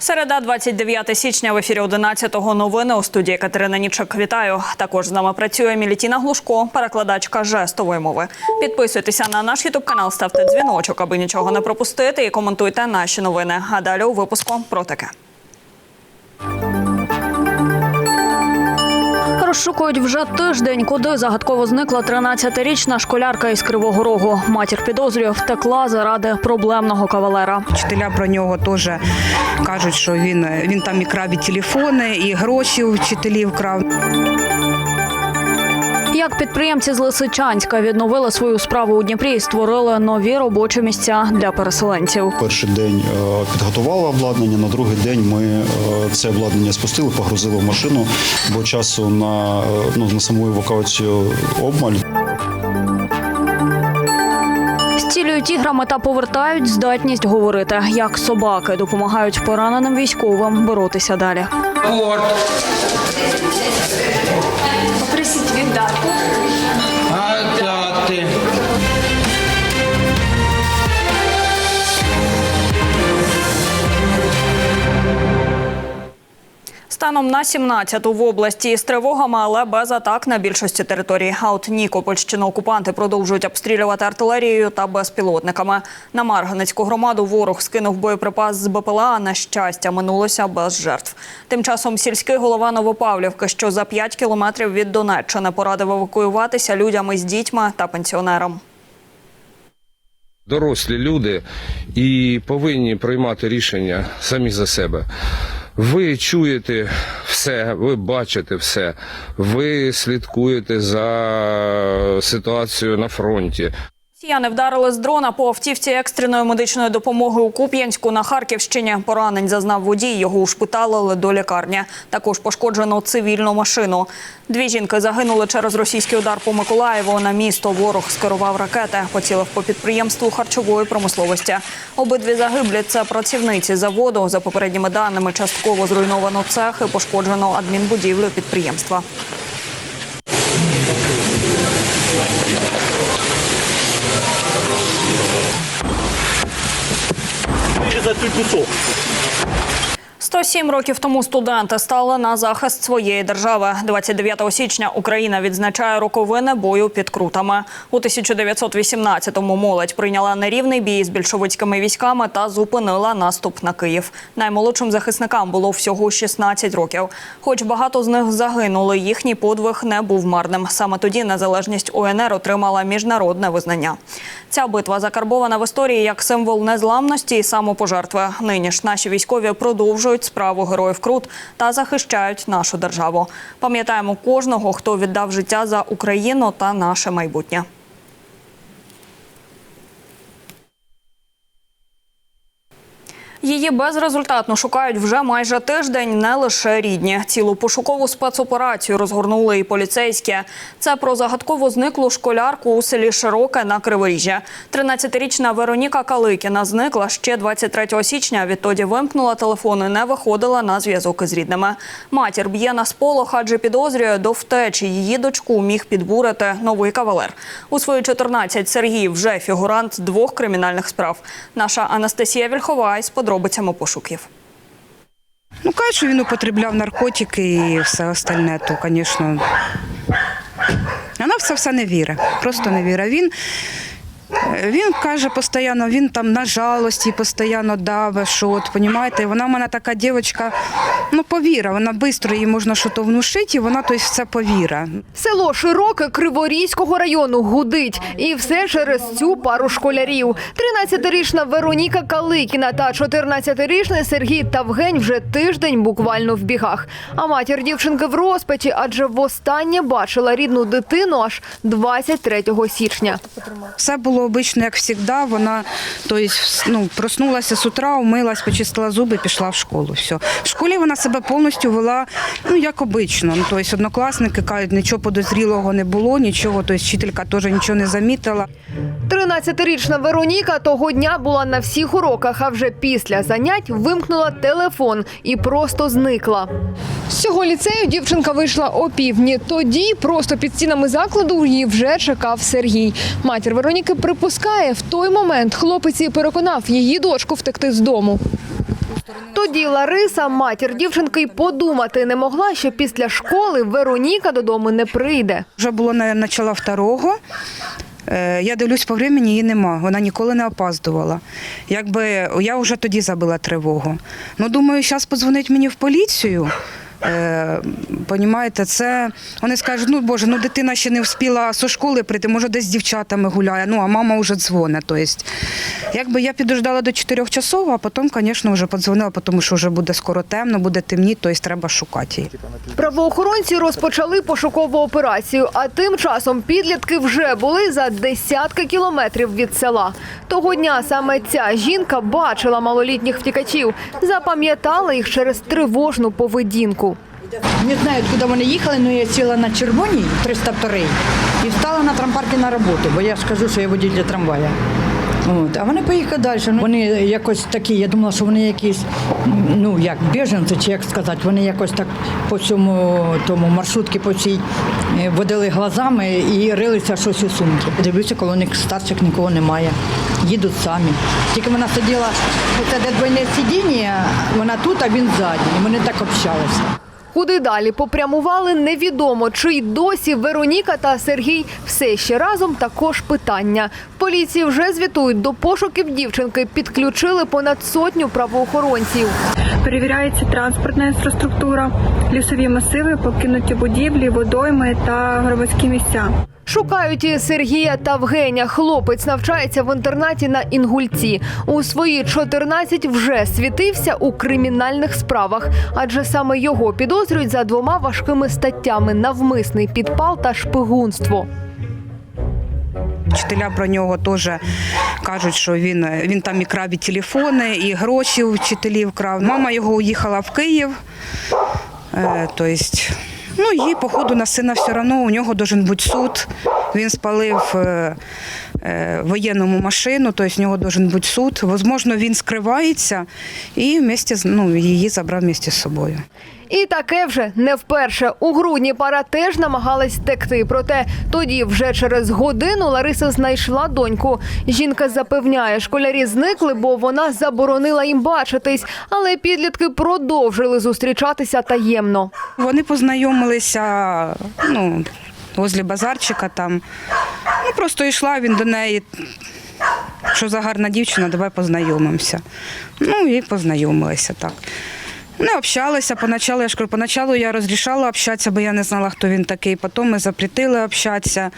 Середа, 29 січня в ефірі 11-го новини у студії Катерина Нічок. Вітаю. Також з нами працює Мілітіна Глушко, перекладачка жестової мови. Підписуйтеся на наш ютуб канал, ставте дзвіночок, аби нічого не пропустити, і коментуйте наші новини. А далі у випуску про таке. Розшукують вже тиждень, куди загадково зникла 13-річна школярка із Кривого Рогу. Матір підозрює, втекла заради проблемного кавалера. Вчителя про нього теж кажуть, що він, він там і крав і телефони, і гроші у вчителів крав. Як підприємці з Лисичанська відновили свою справу у Дніпрі і створили нові робочі місця для переселенців. Перший день е, підготували обладнання, на другий день ми е, це обладнання спустили, погрузили в машину, бо часу на, е, ну, на саму евакуацію обмаль. Зцілюють іграми та повертають здатність говорити, як собаки допомагають пораненим військовим боротися далі. Попросіть Станом на 17-ту в області з тривогами, але без атак на більшості територій. А от Нікопольщину окупанти продовжують обстрілювати артилерією та безпілотниками. На Марганецьку громаду ворог скинув боєприпас з БПЛА. На щастя, минулося без жертв. Тим часом сільський голова Новопавлівки, що за 5 кілометрів від Донеччини, порадив евакуюватися людям із дітьми та пенсіонерам. дорослі люди і повинні приймати рішення самі за себе. Ви чуєте все, ви бачите все, ви слідкуєте за ситуацією на фронті. Росіяни вдарили з дрона по автівці екстреної медичної допомоги у Куп'янську на Харківщині. Поранень зазнав водій. Його ушпиталили до лікарні. Також пошкоджено цивільну машину. Дві жінки загинули через російський удар по Миколаєву. На місто ворог скерував ракети, поцілив по підприємству харчової промисловості. Обидві загиблі це працівниці заводу. За попередніми даними, частково зруйновано цех і пошкоджено адмінбудівлю підприємства. За той кусок. 107 років тому студенти стали на захист своєї держави. 29 січня Україна відзначає роковини бою під крутами. У 1918-му молодь прийняла нерівний бій з більшовицькими військами та зупинила наступ на Київ. Наймолодшим захисникам було всього 16 років. Хоч багато з них загинули, їхній подвиг не був марним. Саме тоді незалежність УНР отримала міжнародне визнання. Ця битва закарбована в історії як символ незламності і самопожертви. Нині ж наші військові продовжують справу героїв Крут та захищають нашу державу. Пам'ятаємо кожного, хто віддав життя за Україну та наше майбутнє. Її безрезультатно шукають вже майже тиждень не лише рідні. Цілу пошукову спецоперацію розгорнули і поліцейські. Це про загадково зниклу школярку у селі Широке на Криворіжжя. 13-річна Вероніка Каликіна зникла ще 23 січня. Відтоді вимкнула телефон і не виходила на зв'язок із рідними. Матір б'є на сполох, адже підозрює до втечі. Її дочку міг підбурити новий кавалер. У свої 14 Сергій вже фігурант двох кримінальних справ. Наша Анастасія Вільхова із подробицями пошуків. Ну, кажуть, що він употребляв наркотики і все остальне, то, звісно. Вона в це все не вірить, просто не вірить. Він, він каже постійно, він там на жалості постійно даве, що от, понімаєте, вона в мене така дівчинка, ну, повіра, вона швидко їй можна щось внушити, і вона тобто, в це повіра. Село Широке Криворізького району гудить. І все через цю пару школярів. 13-річна Вероніка Каликіна та 14-річний Сергій Тавгень вже тиждень буквально в бігах. А матір дівчинки в розпачі, адже востаннє бачила рідну дитину аж 23 січня. Все було обично, як завжди. Вона тобто, ну, проснулася з утра, умилась, почистила зуби, пішла в школу. Все. В школі вона себе повністю вела ну, як обично. Ну, тобто, однокласники кажуть, нічого подозрілого не було, нічого, тобто, вчителька теж нічого не замітила. 13-річна Вероніка того дня була на всіх уроках, а вже після занять вимкнула телефон і просто зникла. З цього ліцею дівчинка вийшла о півдні. Тоді просто під стінами закладу її вже чекав Сергій. Матір Вероніки припускає, в той момент хлопець і переконав її дочку втекти з дому. Тоді Лариса, матір дівчинки, й подумати не могла, що після школи Вероніка додому не прийде. Вже було на начала второго. Е, Я дивлюсь по времени, її нема. Вона ніколи не опаздувала. Якби я вже тоді забила тривогу. Ну, думаю, зараз подзвонить мені в поліцію. Е, понімаєте, це вони скажуть, ну боже, ну дитина ще не встигла зі школи прийти, може десь з дівчатами гуляє, ну а мама вже дзвонить. Тобто, якби я підождала до 4 часов, а потім, звісно, вже подзвонила, тому що вже буде скоро темно, буде темніти, тобто треба шукати її. Правоохоронці розпочали пошукову операцію, а тим часом підлітки вже були за десятки кілометрів від села. Того дня саме ця жінка бачила малолітніх втікачів, запам'ятала їх через тривожну поведінку. Не знаю, куди вони їхали, але я сіла на червоній 302 і встала на трампарки на роботу, бо я ж кажу, що я водій для трамвая. От. А вони поїхали далі. Вони якось такі, я думала, що вони якісь, ну як біженці, чи як сказати, вони якось так по цьому тому маршрутки по цій е, водили глазами і рилися щось у сумки. Дивлюся, коло них старших нікого немає. Їдуть самі. Тільки вона сиділа, оце де двойне сидіння, вона тут, а він ззаді. І вони так общалися. Куди далі попрямували, невідомо. Чи й досі Вероніка та Сергій все ще разом також питання. Поліції вже звітують до пошуків дівчинки. Підключили понад сотню правоохоронців. Перевіряється транспортна інфраструктура, лісові масиви, покинуті будівлі, водойми та громадські місця. Шукають і Сергія Тавгеня. Хлопець навчається в інтернаті на Інгульці. У свої 14 вже світився у кримінальних справах, адже саме його підозрюють за двома важкими статтями: навмисний підпал та шпигунство. Вчителя про нього теж кажуть, що він, він там і крав і телефони, і гроші у вчителів крав. Мама його уїхала в Київ. Тобто, ну, їй, походу, на сина все одно, у нього должен бути суд. Він спалив е, воєнному машину, тобто в нього должен бути суд. Возможно, він скривається і з- ну, її забрав вместе з собою. І таке вже не вперше. У грудні пара теж намагалась втекти. Проте тоді, вже через годину, Лариса знайшла доньку. Жінка запевняє, школярі зникли, бо вона заборонила їм бачитись. Але підлітки продовжили зустрічатися таємно. Вони познайомилися ну, возле базарчика там. Ну, просто йшла він до неї. Що за гарна дівчина, давай познайомимося. Ну і познайомилися так. Не общалися поначалу, я ж кажу, поначалу я розрішала общатися, бо я не знала, хто він такий. Потім ми запретили общатися.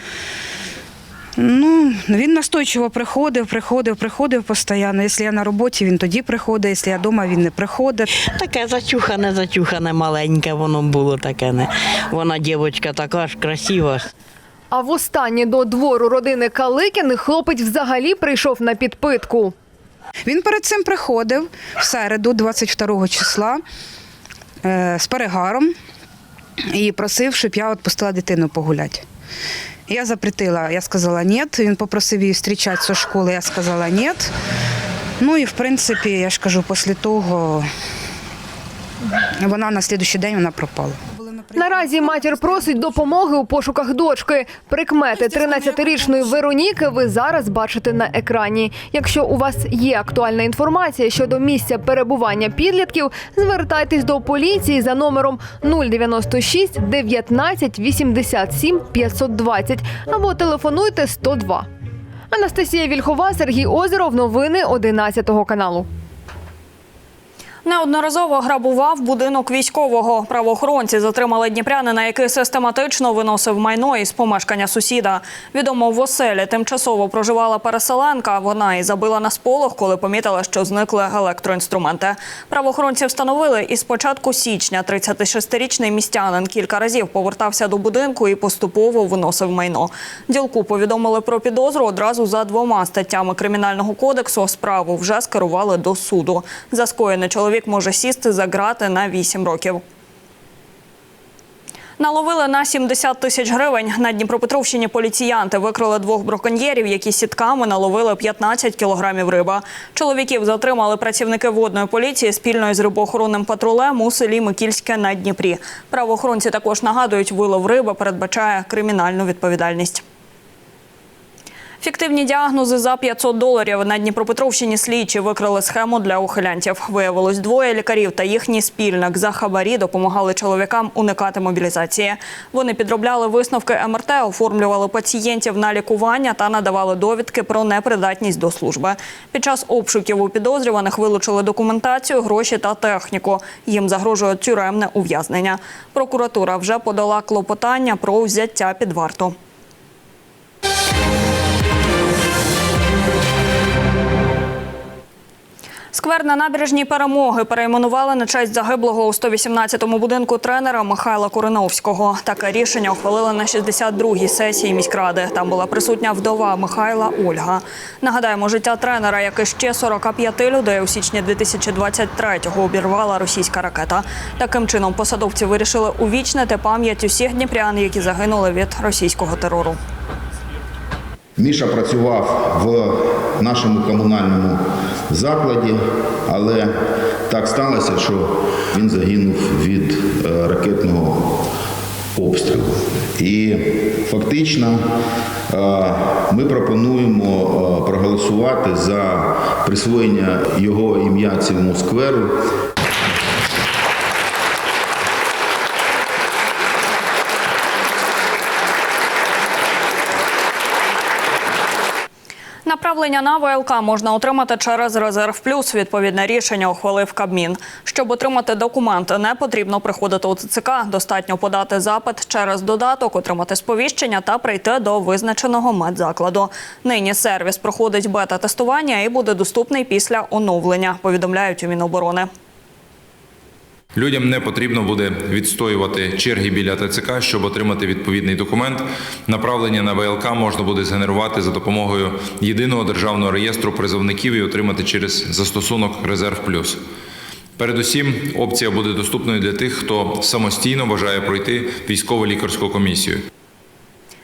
Ну, він настойчиво приходив, приходив, приходив постійно. Якщо я на роботі, він тоді приходить, якщо я вдома, він не приходить. Таке зачухане, зачухане, маленьке воно було таке. Не. Вона дівчинка така ж красива. А востаннє до двору родини Каликіних хлопець взагалі прийшов на підпитку. Він перед цим приходив в середу, 22 числа, е, з перегаром і просив, щоб я відпустила дитину погуляти. Я запретила, я сказала ні. Він попросив її зустрічати зі школи, я сказала ні. Ну і в принципі, я ж кажу, після того вона на наступний день вона пропала. Наразі матір просить допомоги у пошуках дочки. Прикмети 13-річної Вероніки ви зараз бачите на екрані. Якщо у вас є актуальна інформація щодо місця перебування підлітків, звертайтесь до поліції за номером 096 19 87 520 або телефонуйте 102. Анастасія Вільхова, Сергій Озеров. Новини 11 каналу. Неодноразово грабував будинок військового. Правоохоронці затримали дніпрянина, який систематично виносив майно із помешкання сусіда. Відомо в оселі тимчасово проживала переселенка. Вона і забила на сполох, коли помітила, що зникли електроінструменти. Правоохоронці встановили, із початку січня 36-річний містянин кілька разів повертався до будинку і поступово виносив майно. Ділку повідомили про підозру одразу за двома статтями кримінального кодексу. Справу вже скерували до суду. За скоєне чоловік може сісти за грати на 8 років. Наловили на 70 тисяч гривень. На Дніпропетровщині поліціянти викрили двох браконьєрів, які сітками наловили 15 кілограмів риба. Чоловіків затримали працівники водної поліції спільно із рибоохоронним патрулем у селі Микільське на Дніпрі. Правоохоронці також нагадують, вилов риби передбачає кримінальну відповідальність. Фіктивні діагнози за 500 доларів на Дніпропетровщині слідчі викрили схему для ухилянтів. Виявилось, двоє лікарів та їхній спільник за хабарі допомагали чоловікам уникати мобілізації. Вони підробляли висновки МРТ, оформлювали пацієнтів на лікування та надавали довідки про непридатність до служби. Під час обшуків у підозрюваних вилучили документацію, гроші та техніку. Їм загрожує тюремне ув'язнення. Прокуратура вже подала клопотання про взяття під варту. Сквер на набережній перемоги перейменували на честь загиблого у 118-му будинку тренера Михайла Куриновського. Таке рішення ухвалили на 62-й сесії міськради. Там була присутня вдова Михайла Ольга. Нагадаємо, життя тренера, як і ще 45 людей у січні 2023-го обірвала російська ракета. Таким чином посадовці вирішили увічнити пам'ять усіх дніпрян, які загинули від російського терору. Міша працював в нашому комунальному закладі, але так сталося, що він загинув від е, ракетного обстрілу. І фактично е, ми пропонуємо е, проголосувати за присвоєння його ім'я цьому скверу. Направлення на ВЛК можна отримати через резерв плюс. Відповідне рішення ухвалив Кабмін. Щоб отримати документ, не потрібно приходити у ЦЦК. Достатньо подати запит через додаток, отримати сповіщення та прийти до визначеного медзакладу. Нині сервіс проходить бета-тестування і буде доступний після оновлення. Повідомляють у Міноборони. Людям не потрібно буде відстоювати черги біля ТЦК, щоб отримати відповідний документ. Направлення на ВЛК можна буде згенерувати за допомогою єдиного державного реєстру призовників і отримати через застосунок Резерв Плюс. Передусім, опція буде доступною для тих, хто самостійно бажає пройти військово-лікарську комісію.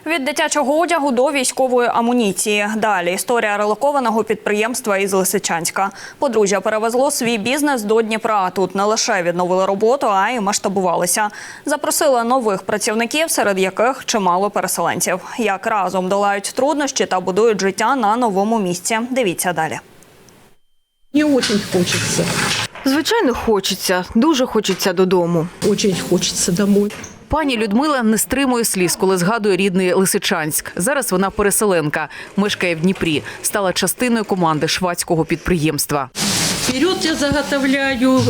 Від дитячого одягу до військової амуніції. Далі історія релокованого підприємства із Лисичанська. Подружжя перевезло свій бізнес до Дніпра. Тут не лише відновили роботу, а й масштабувалися. Запросили нових працівників, серед яких чимало переселенців. Як разом долають труднощі та будують життя на новому місці. Дивіться далі. Мне очень хочется, Звичайно, хочеться, дуже хочеться додому. очень хочется домой. Пані Людмила не стримує сліз, коли згадує рідний Лисичанськ. Зараз вона переселенка, мешкає в Дніпрі, стала частиною команди швадського підприємства. Вперед я заготовляю,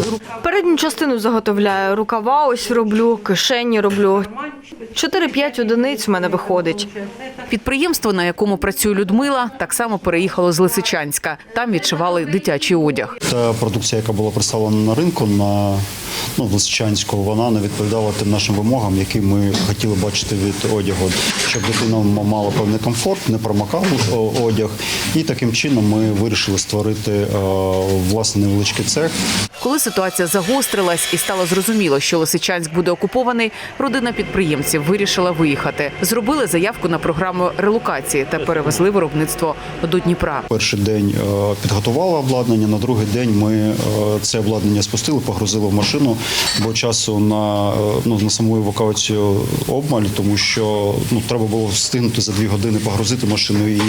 Передню частину заготовляю, рукава ось роблю, кишені роблю. 4-5 одиниць в мене виходить. Підприємство, на якому працює Людмила, так само переїхало з Лисичанська. Там відшивали дитячий одяг. Та продукція, яка була представлена на ринку на ну, Лисичанську, вона не відповідала тим нашим вимогам, які ми хотіли бачити від одягу, щоб дитина мала певний комфорт, не промокав одяг. І таким чином ми вирішили створити е, власне невеличкий цех. Коли ситуація загострилась і стало зрозуміло, що Лисичанськ буде окупований, родина підприємців вирішила виїхати. Зробили заявку на програму релокації та перевезли виробництво до Дніпра. Перший день е, підготували обладнання, на другий день ми е, це обладнання спустили, погрузили в машину, бо часу на, е, ну, на саму евакуацію обмаль, тому що ну, треба було встигнути за дві години погрузити машину і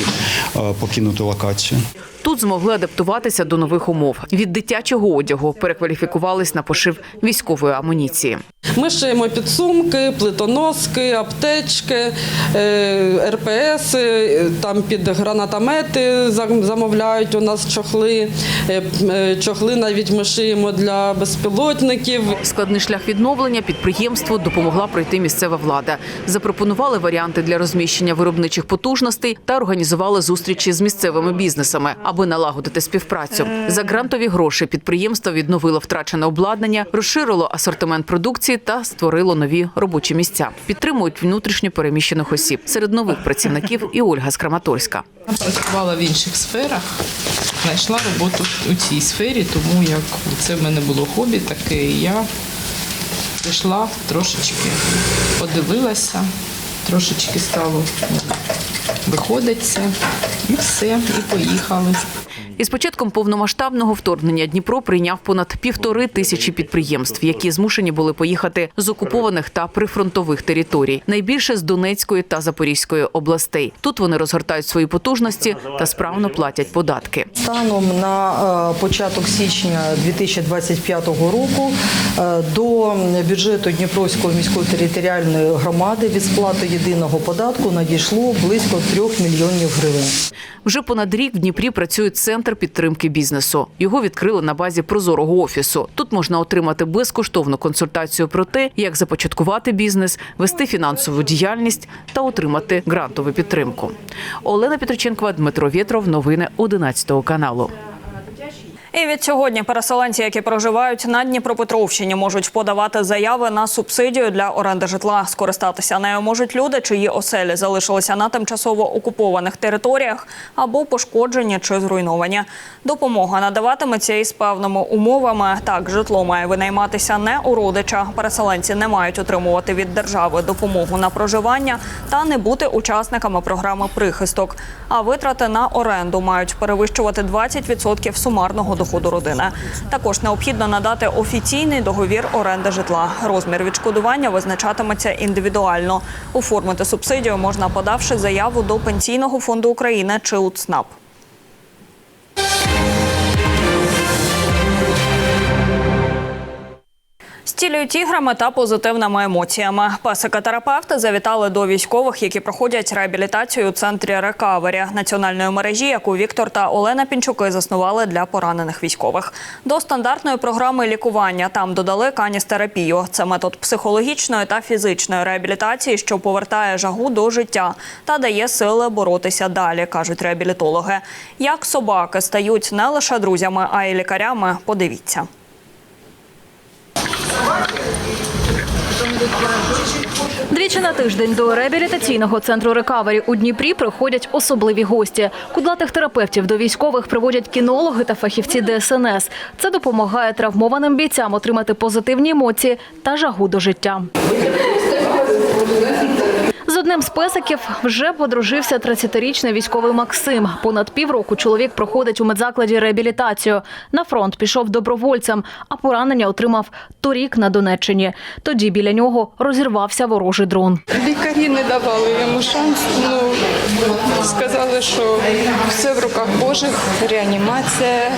покинути локацію. Тут змогли адаптуватися до нових умов. Від дитячого одягу перекваліфікувались на пошив військової амуніції. Ми шиємо підсумки, плитоноски, аптечки, е, РПС, е, там під гранатомети замовляють у нас чохли. Е, Чохли навіть ми шиємо для безпілотників. Складний шлях відновлення підприємству допомогла пройти місцева влада. Запропонували варіанти для розміщення виробничих потужностей та організували зустрічі з місцевими бізнесами, аби налагодити співпрацю. За грантові гроші підприємство відновило втрачене обладнання, розширило асортимент продукції та створило нові робочі місця. Підтримують внутрішньо переміщених осіб. Серед нових працівників і Ольга з Краматорська. Працювала в інших сферах, знайшла роботу у цій сфері, тому як це в мене було хобі таке, я прийшла трошечки, подивилася, трошечки стало виходить це, і все, і поїхали. Із початком повномасштабного вторгнення Дніпро прийняв понад півтори тисячі підприємств, які змушені були поїхати з окупованих та прифронтових територій, найбільше з Донецької та Запорізької областей. Тут вони розгортають свої потужності та справно платять податки. Станом на е, початок січня 2025 року е, до бюджету Дніпровської міської територіальної громади від сплати єдиного податку надійшло близько 3 мільйонів гривень. Вже понад рік в Дніпрі працює центр підтримки бізнесу. Його відкрили на базі прозорого офісу. Тут можна отримати безкоштовну консультацію про те, як започаткувати бізнес, вести фінансову діяльність та отримати грантову підтримку. Олена Петриченкова, Дмитро Вєтров. Новини 11 каналу. І від сьогодні переселенці, які проживають на Дніпропетровщині, можуть подавати заяви на субсидію для оренди житла. Скористатися нею можуть люди, чиї оселі залишилися на тимчасово окупованих територіях або пошкоджені чи зруйновані. Допомога надаватиметься із певними умовами. Так, житло має винайматися не у родича. Переселенці не мають отримувати від держави допомогу на проживання та не бути учасниками програми прихисток. А витрати на оренду мають перевищувати 20% сумарного доходу родини. Також необхідно надати офіційний договір оренди житла. Розмір відшкодування визначатиметься індивідуально. Оформити субсидію можна подавши заяву до Пенсійного фонду України чи у ЦНАП. Стілюють іграми та позитивними емоціями. Песика-терапевти завітали до військових, які проходять реабілітацію у центрі рекавері національної мережі, яку Віктор та Олена Пінчуки заснували для поранених військових. До стандартної програми лікування там додали каністерапію. Це метод психологічної та фізичної реабілітації, що повертає жагу до життя та дає сили боротися далі, кажуть реабілітологи. Як собаки стають не лише друзями, а й лікарями. Подивіться. Двічі на тиждень до реабілітаційного центру рекавері у Дніпрі приходять особливі гості. Кудлатих терапевтів до військових приводять кінологи та фахівці ДСНС. Це допомагає травмованим бійцям отримати позитивні емоції та жагу до життя. Одним з песиків вже подружився 30-річний військовий Максим. Понад півроку чоловік проходить у медзакладі реабілітацію. На фронт пішов добровольцем, а поранення отримав торік на Донеччині. Тоді біля нього розірвався ворожий дрон. Лікарі не давали йому шанс. Ну сказали, що все в руках Божих, реанімація,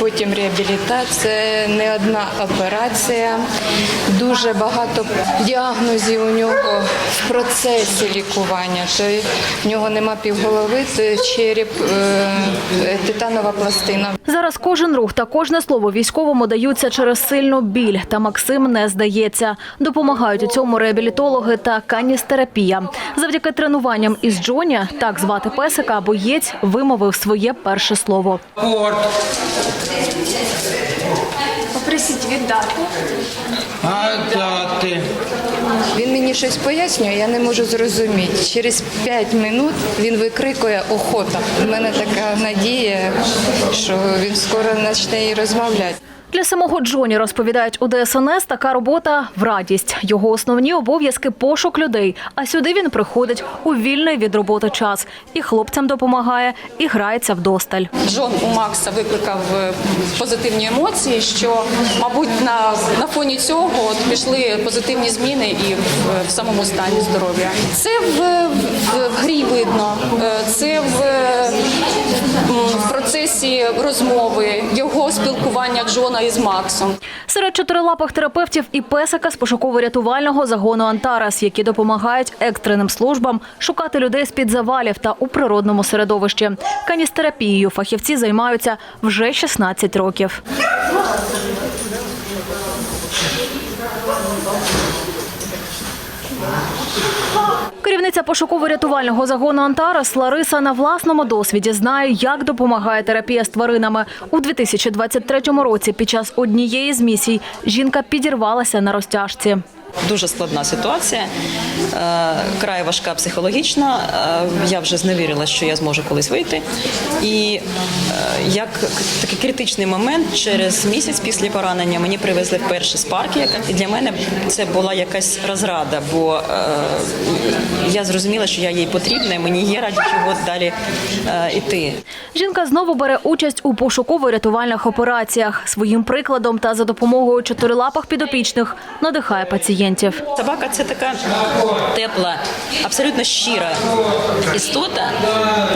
потім реабілітація, не одна операція, дуже багато діагнозів у нього в процесі лікування. То в нього нема півголови, це череп, е, титанова пластина. Зараз кожен рух та кожне слово військовому даються через сильну біль. Та Максим не здається. Допомагають у цьому реабілітологи та каністерапія. Завдяки тренуванням із Джоні, так звати песика, боєць вимовив своє перше слово. Попросіть віддати. Гадати. Він мені щось пояснює, я не можу зрозуміти. Через 5 минут він викрикує охота. У мене така надія, що він скоро почне і розмовляти. Для самого Джоні розповідають у ДСНС, така робота в радість. Його основні обов'язки пошук людей. А сюди він приходить у вільний від роботи час. І хлопцям допомагає, і грається вдосталь. Джон у Макса викликав е, позитивні емоції, що, мабуть, на, на фоні цього от пішли позитивні зміни і в, в самому стані здоров'я. Це в, в, в грі видно, е, це в, в процесі розмови, його спілкування Джона із Максом. Серед чотирилапих терапевтів і песика з пошуково-рятувального загону Антарас, які допомагають екстреним службам шукати людей з під завалів та у природному середовищі. Каністерапією фахівці займаються вже 16 років. Керівниця пошуково-рятувального загону Антарас Лариса на власному досвіді знає, як допомагає терапія з тваринами. У 2023 році під час однієї з місій жінка підірвалася на розтяжці. Дуже складна ситуація, е, край важка психологічна. Е, Я вже зневірила, що я зможу колись вийти. І е, як такий критичний момент, через місяць після поранення мені привезли вперше з парки. І для мене це була якась розрада, бо я зрозуміла, що я їй потрібна, і мені є раді чого далі іти. Жінка знову бере участь у пошуково-рятувальних операціях. Своїм прикладом та за допомогою чотирилапих підопічних надихає пацієнтів. Собака це така тепла, абсолютно щира істота,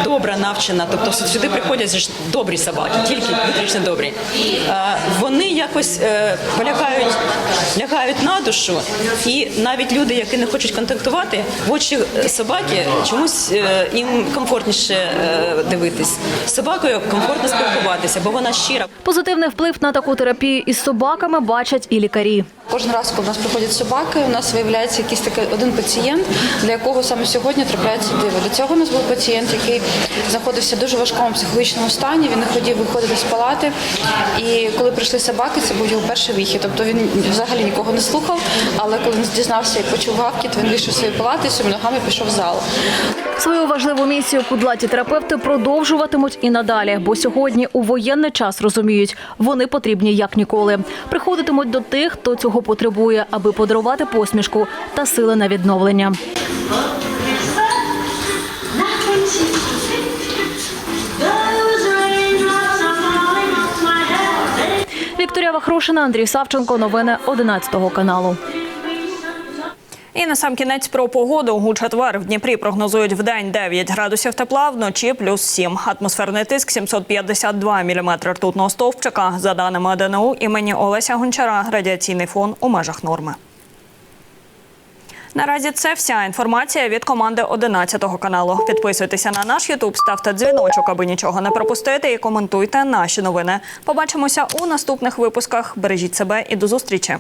добра, навчена. Тобто сюди приходять добрі собаки, тільки виключно добрі. Е, Вони якось е, полягають, лягають на душу, і навіть люди, які не хочуть контактувати, в очі собаки чомусь е, їм комфортніше е, дивитись. З собакою комфортно спілкуватися, бо вона щира. Позитивний вплив на таку терапію із собаками бачать і лікарі. Кожен раз, коли у нас приходять собаки, у нас виявляється якийсь такий один пацієнт, для якого саме сьогодні трапляється диво. До цього у нас був пацієнт, який знаходився в дуже важкому психологічному стані. Він не хотів виходити з палати. І коли прийшли собаки, це був його перший вихід. Тобто він взагалі нікого не слухав. Але коли він дізнався і почув гавкіт, він вийшов з своєї палати, і своїми ногами пішов в зал. Свою важливу місію кудлаті терапевти продовжуватимуть і надалі, бо сьогодні у воєнний час розуміють, вони потрібні як ніколи. Приходитимуть до тих, хто цього потребує, аби подарувати посмішку та сили на відновлення. Вікторія Вахрушина, Андрій Савченко. Новини 11 каналу. І на сам кінець про погоду у четвер в Дніпрі прогнозують в день 9 градусів тепла, вночі плюс 7. Атмосферний тиск 752 міліметри ртутного стовпчика. За даними ДНУ імені Олеся Гончара, радіаційний фон у межах норми. Наразі це вся інформація від команди 11 каналу. Підписуйтеся на наш Ютуб, ставте дзвіночок, аби нічого не пропустити, і коментуйте наші новини. Побачимося у наступних випусках. Бережіть себе і до зустрічі.